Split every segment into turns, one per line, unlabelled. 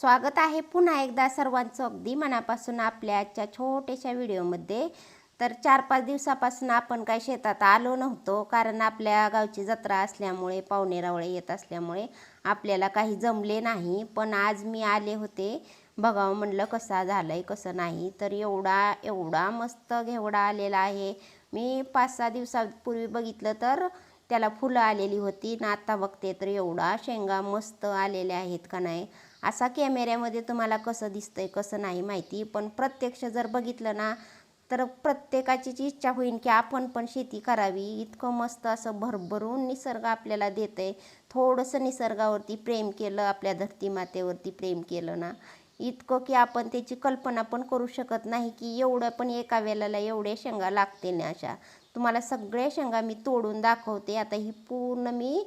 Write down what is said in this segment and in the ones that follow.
स्वागत आहे पुन्हा एकदा सर्वांचं अगदी मनापासून आपल्या आजच्या छोट्याशा व्हिडिओमध्ये. तर चार पाच दिवसापासून आपण काय शेतात आलो नव्हतो कारण आपल्या गावची जत्रा असल्यामुळे पाहुणेरावळे येत असल्यामुळे आपल्याला काही जमले नाही. पण आज मी आले होते. बघावं म्हणलं कसा झालं आहे कसं नाही. तर एवढा एवढा मस्त घेवडा आलेला आहे. मी पाच सहा दिवसापूर्वी बघितलं तर त्याला फुलं आलेली होती. ना आता बघते तर एवढा शेंगा मस्त आलेल्या आहेत का नाही? असा कॅमेऱ्यामध्ये तुम्हाला कसं दिसतंय कसं नाही माहिती. पण प्रत्यक्ष जर बघितलं ना तर प्रत्येकाचीच इच्छा होईल की आपण पण शेती करावी. इतकं मस्त असं भरभरून निसर्ग आपल्याला देतंय. थोडंसं निसर्गावरती प्रेम केलं आपल्या धरती मातेवरती प्रेम केलं ना. इतकं की आपण त्याची कल्पना पण करू शकत नाही की एवढं पण एका वेळेला एवढ्या शेंगा लागते ना अशा. तुम्हाला सगळ्या शेंगा मी तोडून दाखवते. आता ही पूर्ण मी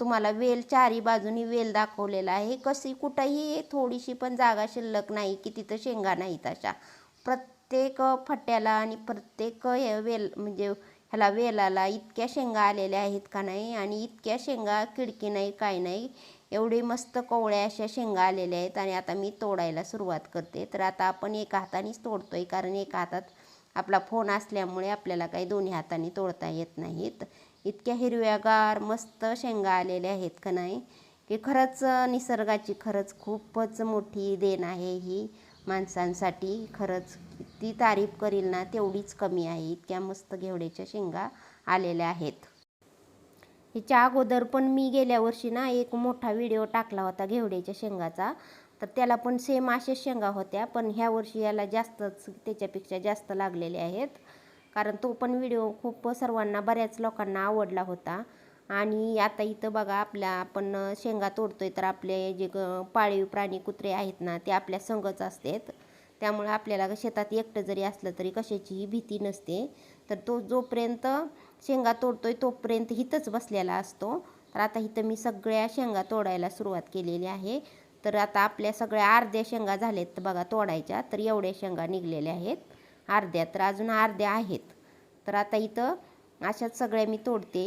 तुम्हाला वेल चारी बाजूनी वेल दाखवलेला आहे. कशी कुठंही थोडीशी पण जागा शिल्लक नाही की तिथं शेंगा नाहीत अशा. प्रत्येक फट्याला आणि प्रत्येक हे वेल म्हणजे ह्याला वेलाला इतक्या शेंगा आलेल्या आहेत का नाही? आणि इतक्या शेंगा खिडकी नाही काय नाही. एवढे मस्त कोवळ्या अशा शेंगा आलेल्या आहेत आणि आता मी तोडायला सुरुवात करते. तर आता आपण एका हातानेच तोडतोय कारण एका हातात आपला फोन असल्यामुळे आपल्याला काही दोन्ही हाताने तोडता येत नाहीत. इतक्या हिरव्यागार मस्त शेंगा आलेल्या आहेत का नाही? की खरंच निसर्गाची खरंच खूपच मोठी देण आहे ही. माणसांसाठी खरंच ती तारीफ करील ना तेवढीच कमी आहे. इतक्या मस्त घेवड्याच्या शेंगा आलेल्या आहेत. हिच्या अगोदर पण मी गेल्या वर्षी ना एक मोठा व्हिडिओ टाकला होता घेवड्याच्या शेंगाचा. तर त्याला पण सेम असेच शेंगा होत्या पण ह्या वर्षी याला जास्तच त्याच्यापेक्षा जास्त लागलेले आहेत. कारण तो पण व्हिडिओ खूप सर्वांना बऱ्याच लोकांना आवडला होता. आणि आता इथं बघा आपल्या आपण शेंगा तोडतोय तर आपले जे पाळीव प्राणी कुत्रे आहेत ना ते आपल्या संगच असतात. त्यामुळे आपल्याला शेतात एकटं जरी असलं तरी कशाचीही भीती नसते. तर तो जोपर्यंत शेंगा तोडतोय तोपर्यंत हिथंच बसलेला असतो. तर आता इथं मी सगळ्या शेंगा तोडायला सुरुवात केलेली आहे. तर आता आपल्या सगळ्या अर्ध्या शेंगा झाल्यात बघा तोडायच्या तर एवढ्या शेंगा निघलेल्या आहेत. अर्ध्या तर अजून अर्ध्या आहेत. तर आता इथं अशाच सगळ्या मी तोडते.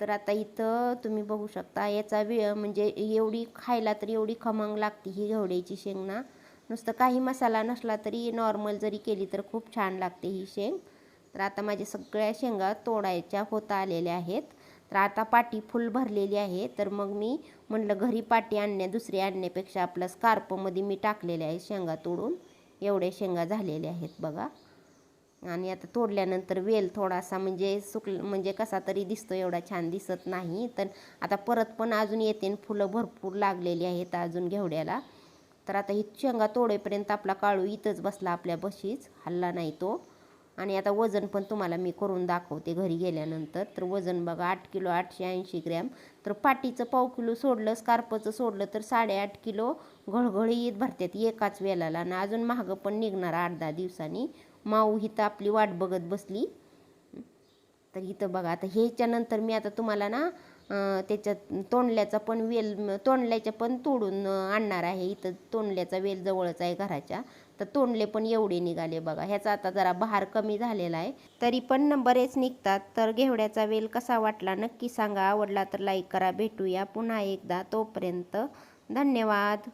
तर आता इथं तुम्ही बघू शकता याचा वेळ म्हणजे एवढी खायला तर एवढी खमंग लागते ही घेवड्याची शेंग ना. नुसतं काही मसाला नसला तरी नॉर्मल जरी केली तर खूप छान लागते ही शेंग. तर आता माझ्या सगळ्या शेंगा तोडायच्या होता आलेल्या आहेत. तर आता पाटी फुल भरलेली आहे. तर मग मी म्हटलं घरी पाटी आणण्या दुसरी आणण्यापेक्षा आपलं स्कार्पमध्ये मी टाकलेले आहे शेंगा तोडून. एवढे शेंगा झालेल्या आहेत बघा. आणि आता तोडल्यानंतर वेल थोडासा म्हणजे सुक म्हणजे कसा तरी दिसतो एवढा छान दिसत नाही. तर आता परत पण अजून येते फुलं भरपूर लागलेली आहेत अजून घेवड्याला. तर आता ही शेंगा तोडेपर्यंत आपला काळू इथंच बसला आपल्या बशीच. हल्ला नाही तो. आणि आता वजन पण तुम्हाला मी करून दाखवते घरी गेल्यानंतर. तर वजन बघा आठ किलो आठशे ऐंशी ग्रॅम. तर पाटीचं पाव किलो सोडलं स्कार्पचं सोडलं तर साडेआठ किलो घळघळीत भरतात एकाच वेळेला आणि अजून महागं पण निघणार आठ दहा दिवसांनी. माऊ हिथं आपली वाट बघत बसली. तर इथं बघा आता ह्याच्यानंतर मी आता तुम्हाला ना त्याच्यात तोंडल्याचा पण वेल तोंडल्याच्या पण तोडून आणणार आहे. इथं तोंडल्याचा वेल जवळच आहे घराच्या. तर तोंडले पण एवढे निघाले बघा. ह्याचा आता जरा बहार कमी झालेला आहे. तरी पण बरेच निघतात. तर घेवड्याचा वेल कसा वाटला नक्की सांगा. आवडला तर लाईक करा. भेटूया पुन्हा एकदा. तोपर्यंत धन्यवाद.